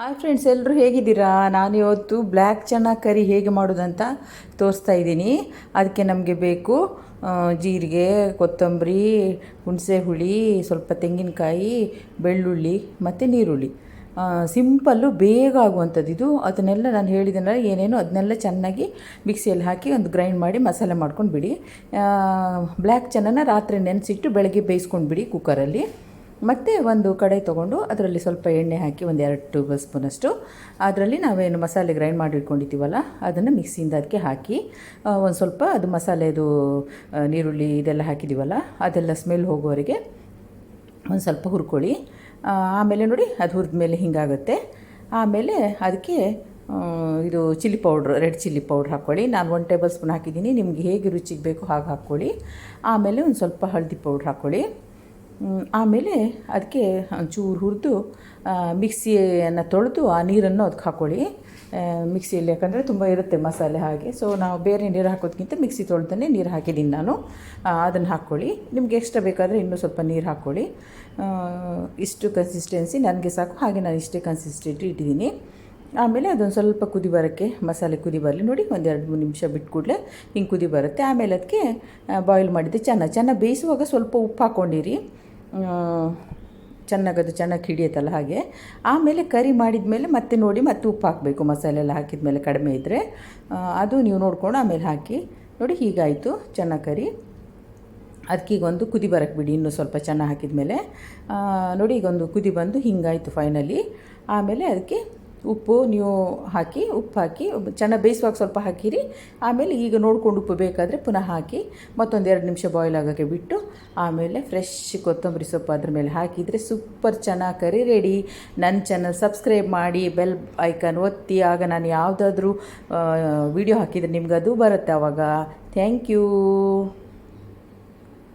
Hi friends ಎಲ್ಲರೂ ಹೇಗಿದ್ದೀರಾ? ನಾನು ಇವತ್ತು ಬ್ಲ್ಯಾಕ್ ಚೆನ್ನಾ ಕರಿ ಹೇಗೆ ಮಾಡೋದಂತ ತೋರಿಸ್ತಾ ಇದ್ದೀನಿ. ಅದಕ್ಕೆ ನಮಗೆ ಬೇಕು ಜೀರಿಗೆ, ಕೊತ್ತಂಬರಿ, ಹುಣಸೆ ಹುಳಿ, ಸ್ವಲ್ಪ ತೆಂಗಿನಕಾಯಿ, ಬೆಳ್ಳುಳ್ಳಿ ಮತ್ತು ನೀರುಳ್ಳಿ ಸಿಂಪಲ್ಲು ಬೇಗ ಆಗುವಂಥದ್ದು ಇದು. ಅದನ್ನೆಲ್ಲ ನಾನು ಹೇಳಿದನಲ್ಲ ಏನೇನು ಅದನ್ನೆಲ್ಲ ಚೆನ್ನಾಗಿ ಮಿಕ್ಸಿಯಲ್ಲಿ ಹಾಕಿ ಒಂದು ಗ್ರೈಂಡ್ ಮಾಡಿ ಮಸಾಲೆ ಮಾಡ್ಕೊಂಡು ಬಿಡಿ ಬ್ಲ್ಯಾಕ್ ಚೆನ್ನನ ರಾತ್ರಿ ನೆನೆಸಿಟ್ಟು ಬೆಳಗ್ಗೆ ಬೇಯಿಸ್ಕೊಂಡು ಬಿಡಿ ಕುಕ್ಕರಲ್ಲಿ ಮತ್ತು ಒಂದು ಕಡೆ ತೊಗೊಂಡು ಅದರಲ್ಲಿ ಸ್ವಲ್ಪ ಎಣ್ಣೆ ಹಾಕಿ ಒಂದು ಎರಡು ಟೇಬಲ್ ಸ್ಪೂನಷ್ಟು. ಅದರಲ್ಲಿ ನಾವೇನು ಮಸಾಲೆ ಗ್ರೈಂಡ್ ಮಾಡಿ ಇಟ್ಕೊಂಡಿದ್ದೀವಲ್ಲ ಅದನ್ನು ಮಿಕ್ಸಿಯಿಂದ ಅದಕ್ಕೆ ಹಾಕಿ ಒಂದು ಸ್ವಲ್ಪ ಅದು ಮಸಾಲೆದು ನೀರುಳ್ಳಿ ಇದೆಲ್ಲ ಹಾಕಿದ್ದೀವಲ್ಲ, ಅದೆಲ್ಲ ಸ್ಮೆಲ್ ಹೋಗೋವರೆಗೆ ಒಂದು ಸ್ವಲ್ಪ ಹುರ್ಕೊಳ್ಳಿ. ಆಮೇಲೆ ನೋಡಿ ಅದು ಹುರಿದ ಮೇಲೆ ಹಿಂಗಾಗುತ್ತೆ. ಆಮೇಲೆ ಅದಕ್ಕೆ ಇದು chilli powder, red chilli powder ಹಾಕ್ಕೊಳ್ಳಿ. ನಾನು ಒನ್ ಟೇಬಲ್ ಸ್ಪೂನ್ ಹಾಕಿದ್ದೀನಿ, ನಿಮಗೆ ಹೇಗೆ ರುಚಿಗೆ ಬೇಕು ಹಾಗೆ ಹಾಕ್ಕೊಳ್ಳಿ. ಆಮೇಲೆ ಒಂದು ಸ್ವಲ್ಪ ಹಳದಿ ಪೌಡ್ರ್ ಹಾಕ್ಕೊಳ್ಳಿ. ಆಮೇಲೆ ಅದಕ್ಕೆ ಒಂಚೂರು ಹುರಿದು ಮಿಕ್ಸಿಯನ್ನು ತೊಳೆದು ಆ ನೀರನ್ನು ಅದಕ್ಕೆ ಹಾಕ್ಕೊಳ್ಳಿ ಮಿಕ್ಸಿಯಲ್ಲಿ ಯಾಕಂದರೆ ತುಂಬ ಇರುತ್ತೆ ಮಸಾಲೆ ಹಾಗೆ. ಸೊ ನಾವು ಬೇರೆ ನೀರು ಹಾಕೋದಕ್ಕಿಂತ ಮಿಕ್ಸಿ ತೊಳೆದೇ ನೀರು ಹಾಕಿದ್ದೀನಿ ನಾನು. ಅದನ್ನು ಹಾಕ್ಕೊಳ್ಳಿ ನಿಮಗೆ ಎಷ್ಟು ಬೇಕಾದರೆ ಇನ್ನೂ ಸ್ವಲ್ಪ ನೀರು ಹಾಕ್ಕೊಳ್ಳಿ ಇಷ್ಟು ಕನ್ಸಿಸ್ಟೆನ್ಸಿ ನನಗೆ ಸಾಕು. ಹಾಗೆ ನಾನು ಇಷ್ಟೇ ಕನ್ಸಿಸ್ಟೆಂಟ್ ಇಟ್ಟಿದ್ದೀನಿ. ಆಮೇಲೆ ಅದೊಂದು ಸ್ವಲ್ಪ ಕುದಿ ಬರೋಕ್ಕೆ ಮಸಾಲೆ ಕುದಿ ಬರಲಿ. ನೋಡಿ, ಒಂದು ಎರಡು ಮೂರು ನಿಮಿಷ ಬಿಟ್ಟು ಕೂಡಲೇ ಹಿಂಗೆ ಕುದಿ ಬರುತ್ತೆ. ಆಮೇಲೆ ಅದಕ್ಕೆ ಬಾಯ್ಲ್ ಮಾಡಿದ್ದೆ ಚೆನ್ನಾಗಿ ಚೆನ್ನಾಗಿ ಬೇಯಿಸುವಾಗ ಸ್ವಲ್ಪ ಉಪ್ಪು ಹಾಕ್ಕೊಂಡಿರಿ ಚೆನ್ನಾಗಿ ಅದು ಚೆನ್ನಾಗಿ ಹಿಡಿಯುತ್ತಲ್ಲ ಹಾಗೆ. ಆಮೇಲೆ ಕರಿ ಮಾಡಿದ ಮೇಲೆ ಮತ್ತೆ ನೋಡಿ ಮತ್ತೆ ಉಪ್ಪು ಹಾಕಬೇಕು. ಮಸಾಲೆ ಎಲ್ಲ ಹಾಕಿದ ಮೇಲೆ ಕಡಿಮೆ ಇದ್ದರೆ ಅದು ನೀವು ನೋಡ್ಕೊಂಡು ಆಮೇಲೆ ಹಾಕಿ. ನೋಡಿ ಹೀಗಾಯಿತು ಚೆನ್ನಾಗಿ ಕರಿ. ಅದಕ್ಕೀಗೊಂದು ಕುದಿ ಬರಕ್ಕೆ ಬಿಡಿ, ಇನ್ನೂ ಸ್ವಲ್ಪ ಚೆನ್ನಾಗಿ ಹಾಕಿದ ಮೇಲೆ ನೋಡಿ ಈಗೊಂದು ಕುದಿ ಬಂದು ಹಿಂಗಾಯಿತು ಫೈನಲಿ ಆಮೇಲೆ ಅದಕ್ಕೆ ಉಪ್ಪು, ನೀವು ಹಾಕಿ, ಉಪ್ಪು ಹಾಕಿ ಚೆನ್ನಾಗಿ ಬೇಯಿಸುವಾಗ ಸ್ವಲ್ಪ ಹಾಕಿರಿ. ಆಮೇಲೆ ಈಗ ನೋಡ್ಕೊಂಡು ಉಪ್ಪು ಬೇಕಾದರೆ ಪುನಃ ಹಾಕಿ, ಮತ್ತೊಂದು ಎರಡು ನಿಮಿಷ ಬಾಯ್ಲ್ ಆಗೋಕ್ಕೆ ಬಿಟ್ಟು, ಆಮೇಲೆ ಫ್ರೆಶ್ ಕೊತ್ತಂಬರಿ ಸೊಪ್ಪು ಅದ್ರ ಮೇಲೆ ಹಾಕಿದರೆ ಸೂಪರ್ ಚೆನ್ನಾಗಿ ಕರಿ ರೆಡಿ ನನ್ನ ಚಾನಲ್ ಸಬ್ಸ್ಕ್ರೈಬ್ ಮಾಡಿ ಬೆಲ್ ಐಕನ್ ಒತ್ತಿ, ಆಗ ನಾನು ಯಾವುದಾದ್ರೂ ವಿಡಿಯೋ ಹಾಕಿದರೆ ನಿಮ್ಗೆ ಅದು ಬರುತ್ತೆ ಆವಾಗ ಥ್ಯಾಂಕ್ ಯು